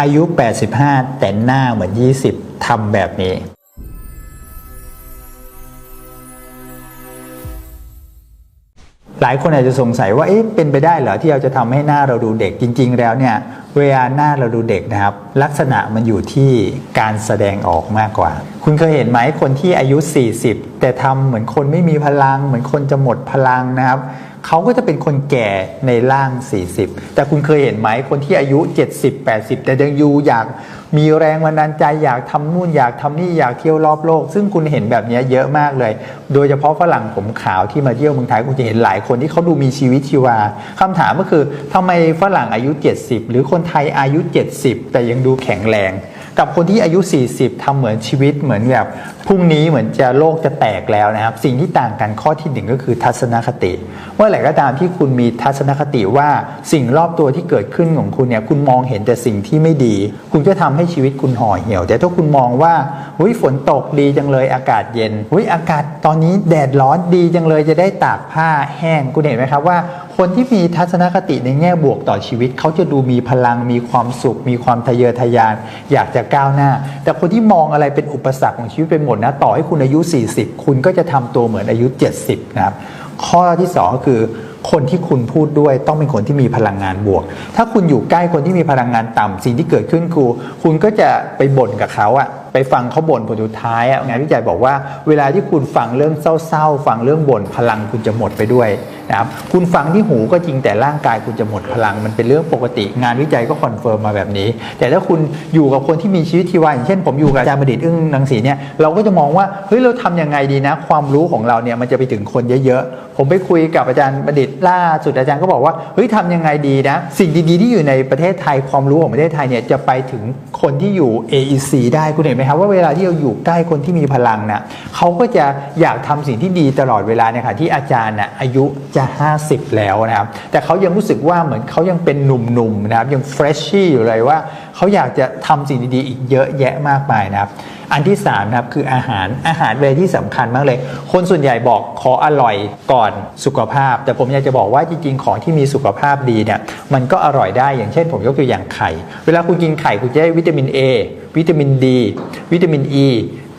อายุ 85 แต่หน้าเหมือน 20 ทำแบบนี้ หลายคนอาจจะสงสัยว่า เอ๊ะ เป็นไปได้เหรอที่เราจะทำให้หน้าเราดูเด็ก จริง ๆ แล้วเนี่ย เวลาหน้าเราดูเด็กนะครับ ลักษณะมันอยู่ที่การแสดงออกมากกว่า คุณเคยเห็นไหมคนที่อายุ 40 แต่ทำเหมือนคนไม่มีพลัง เหมือนคนจะหมดพลังนะครับ เขาก็จะเป็นคนแก่ในร่าง 40 แต่คุณเคยเห็นไหมคนที่อายุ 70 80 แต่ยังอยู่อยากมีแรงบันดาลใจอยากทำนู่นอยากทำนี่อยากเที่ยวรอบโลก ซึ่งคุณเห็นแบบนี้เยอะมากเลย โดยเฉพาะฝรั่งผมขาวที่มาเที่ยวเมืองไทยคุณจะเห็นหลายคนที่เขาดูมีชีวิตชีวาคำถามก็คือทำไมฝรั่งอายุ 70 หรือคนไทยอายุ 70 แต่ยังดูแข็งแรง กับคนที่อายุ 40ทำเหมือนชีวิตเหมือนแบบพรุ่งนี้เหมือนจะโลกจะแตกแล้วนะครับ สิ่งที่ต่างกันข้อที่หนึ่งก็คือทัศนคติเมื่อไหร่ก็ตามที่คุณมีทัศนคติว่าสิ่งรอบตัวที่เกิดขึ้นของคุณเนี่ยคุณมองเห็นแต่สิ่งที่ไม่ดี คุณก็ทำให้ชีวิตคุณห่อเหี่ยว แต่ถ้าคุณมองว่าหุยฝนตกดีจังเลยอากาศเย็นหุยอากาศตอนนี้แดดร้อนดีจังเลยจะได้ตากผ้าแห้งคุณเห็นไหมครับว่าคนที่มีทัศนคติในแง่บวกต่อชีวิต เขาจะดูมีพลังมีความสุข มีความทะเยอทะยาน อยากจะก้าวหน้า แต่คนที่มองอะไรเป็นอุปสรรคของชีวิตไปหมดนะต่อให้คุณอายุ 40 คุณก็จะทำตัวเหมือนอายุ 70 นะครับ ข้อที่2ก็คือคนที่คุณพูดด้วยต้องเป็นคนที่มีพลังงานบวก ถ้าคุณอยู่ใกล้คนที่มีพลังงานต่ำสิ่งที่เกิดขึ้นคือคุณก็จะไปบ่นกับเขาอะ ไปฟังเขาบ่นผลสุดท้ายอะงานวิจัยบอกว่า เวลาที่คุณฟังเรื่องเศร้าๆ ฟังเรื่องบ่นพลังคุณจะหมดไปด้วยนะครับคุณฟังที่หูก็จริงแต่ร่างกายคุณจะหมดพลัง มันเป็นเรื่องปกติ งานวิจัยก็คอนเฟิร์มมาแบบนี้ แต่ถ้าคุณอยู่กับคนที่มีชีวิตชีวาอย่างเช่น ผมอยู่กับอาจารย์บดิตอึ้งนังสีเนี่ยเราก็จะมองว่าเฮ้ยเราทำยังไงดีนะ ความรู้ของเราเนี่ยมันจะไปถึงคนเยอะๆผมไปคุยกับอาจารย์บดิตล่าสุดอาจารย์ก็บอกว่าเฮ้ยทำยังไงดีนะสิ่งดีๆที่อยู่ในประเทศไทยความรู้ของประเทศไทยเนี่ยจะไปถึงคนที่อยู่ AEC ได้คุณเห็นไหมครับว่าเวลาที่เราอยู่ใกล้คนที่มีพลังน่ะเขาก็จะอยากทำสิ่งที่ดีตลอดเวลาเนี่ยค่ะที่อาจารย์น่ะอายุจะ 50 แล้วนะครับแต่เขายังรู้สึกว่าเหมือนเขายังเป็นหนุ่มๆนะครับยังเฟรชชี่อยู่เลยว่าเขาอยากจะทำสิ่งดีๆอีกเยอะแยะมากมายนะครับ อันที่3นะครับคืออาหารอาหารเวลาที่สำคัญมากเลย คนส่วนใหญ่บอกขออร่อยก่อนสุขภาพ แต่ผมอยากจะบอกว่าจริงๆของที่มีสุขภาพดีเนี่ยมันก็อร่อยได้อย่างเช่น ผมยกตัวอย่างไข่ เวลาคุณกินไข่คุณจะได้วิตามิน A วิตามิน D วิตามิน E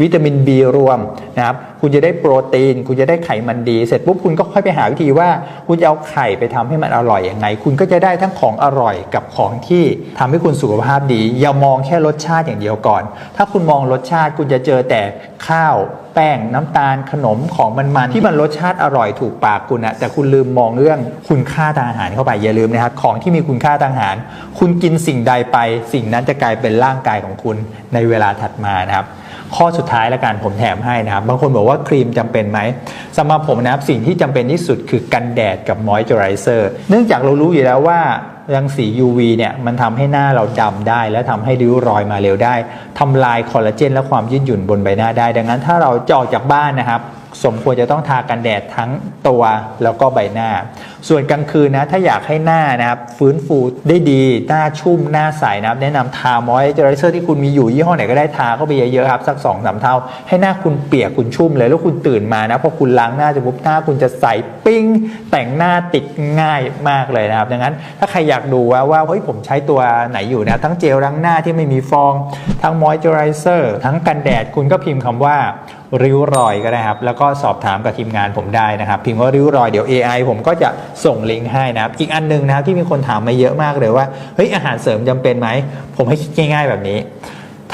วิตามิน B รวมนะครับคุณจะได้โปรตีน คุณจะได้ไขมันดี เสร็จปุ๊บคุณก็ค่อยไปหาวิธีว่า คุณจะเอาไข่ไปทำให้มันอร่อยยังไง คุณก็จะได้ทั้งของอร่อยกับของที่ทำให้คุณสุขภาพดี อย่ามองแค่รสชาติอย่างเดียวก่อน ถ้าคุณมองรสชาติคุณจะเจอแต่ข้าวแป้งน้ำตาลขนมของมันๆที่มันรสชาติอร่อยถูกปากคุณนะแต่คุณลืมมองเรื่องคุณค่าทางอาหารเข้าไปอย่าลืมนะครับของที่มีคุณค่าทางอาหาร คุณกินสิ่งใดไป สิ่งนั้นจะกลายเป็นร่างกายของคุณในเวลาถัดมานะครับ ข้อสุดท้ายละกันผมแถมให้นะครับ บางคนบอกว่าครีมจำเป็นไหมสำหรับผมนะครับสิ่งที่จำเป็นที่สุดคือกันแดดกับมอยส์เจอไรเซอร์เนื่องจากเรารู้อยู่แล้วว่ารังสี UV เนี่ยมันทำให้หน้าเราดำได้ และทำให้ริ้วรอยมาเร็วได้ทำลายคอลลาเจนและความยืดหยุ่นบนใบหน้าได้ ดังนั้นถ้าเราจะออกจากบ้านนะครับ สมควรจะต้องทากันแดดทั้งตัวแล้วก็ใบหน้า ส่วนกลางคืนนะถ้าอยากให้หน้านะครับฟื้นฟูได้ดีหน้าชุ่มหน้าใสนะครับแนะนำทามอยเจอไรเซอร์ที่คุณมีอยู่ยี่ห้อไหนก็ได้ทาเข้าไปเยอะๆครับสัก2องสาเท่า ให้หน้าคุณเปียกคุณชุ่มเลยแล้วคุณตื่นมานะพอคุณล้างหน้าจะปุ๊บหน้าคุณจะใสปิ้ง แต่งหน้าติดง่ายมากเลยนะครับดังนั้นถ้าใครอยากดูว่าว่าเฮ้ยผมใช้ตัวไหนอยู่นะทั้งเจลล้างหน้าที่ไม่มีฟอง ทั้งมอยเจอไรเซอร์ทั้งกันแดดคุณก็พิมพ์คำว่า ริ้วรอยก็ได้ครับ แล้วก็สอบถามกับทีมงานผมได้นะครับ พิมพ์ว่าริ้วรอยเดี๋ยว AI ผมก็จะส่งลิงก์ให้นะครับ อีกอันหนึงนะครับที่มีคนถามมาเยอะมากเลยว่าเฮ้ยอาหารเสริมจำเป็นไหม ผมให้คิดง่าย ๆ แบบนี้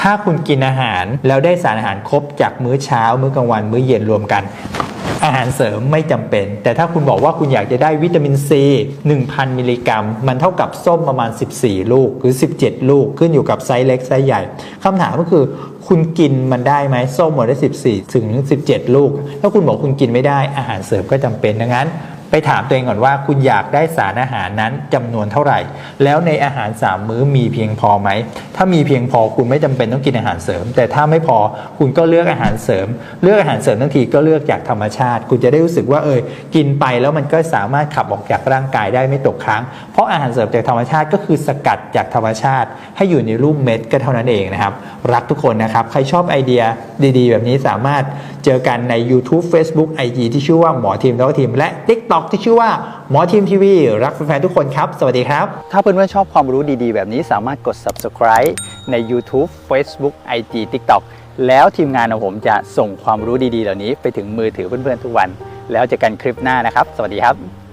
ถ้าคุณกินอาหารแล้วได้สารอาหารครบจากมื้อเช้า มื้อกลางวันมื้อเย็นรวมกัน อาหารเสริมไม่จำเป็น แต่ถ้าคุณบอกว่าคุณอยากจะได้วิตามินซี1,000 มิลลิกรัม มันเท่ากับส้มประมาณ 14 ลูกหรือ 17 ลูกขึ้นอยู่กับไซส์เล็กไซส์ใหญ่คำถามก็คือคุณกินมันได้ไหมส้มหมดได้ 14 ถึง 17 ลูก ถ้าคุณบอกคุณกินไม่ได้อาหารเสริมก็จำเป็นดังนั้น ไปถามตัวเองก่อนว่าคุณอยากได้สารอาหารนั้นจำนวนเท่าไหร่ แล้วในอาหาร 3 มื้อมีเพียงพอไหม ถ้ามีเพียงพอคุณไม่จำเป็นต้องกินอาหารเสริม แต่ถ้าไม่พอคุณก็เลือกอาหารเสริม เลือกอาหารเสริมทั้งทีก็เลือกจากธรรมชาติ คุณจะได้รู้สึกว่าเออกินไปแล้วมันก็สามารถขับออกจากร่างกายได้ไม่ตกค้าง เพราะอาหารเสริมจากธรรมชาติก็คือสกัดจากธรรมชาติ ให้อยู่ในรูปเม็ดก็เท่านั้นเองนะครับ รักทุกคนนะครับ ใครชอบไอเดียดี ๆ แบบนี้สามารถเจอกันใน YouTube Facebook IG ที่ชื่อว่าหมอทีมแล้วก็ทีมและ TikTok TikTok ที่ชื่อว่าหมอทีมทีวีรักแฟนๆทุกคนครับ สวัสดีครับ ถ้าเพื่อนๆชอบความรู้ดีๆ แบบนี้สามารถกด subscribe ใน YouTube Facebook IG TikTok แล้วทีมงานของผมจะส่งความรู้ดีๆ เหล่านี้ไปถึงมือถือเพื่อนๆทุกวัน แล้วเจอกันคลิปหน้านะครับ สวัสดีครับ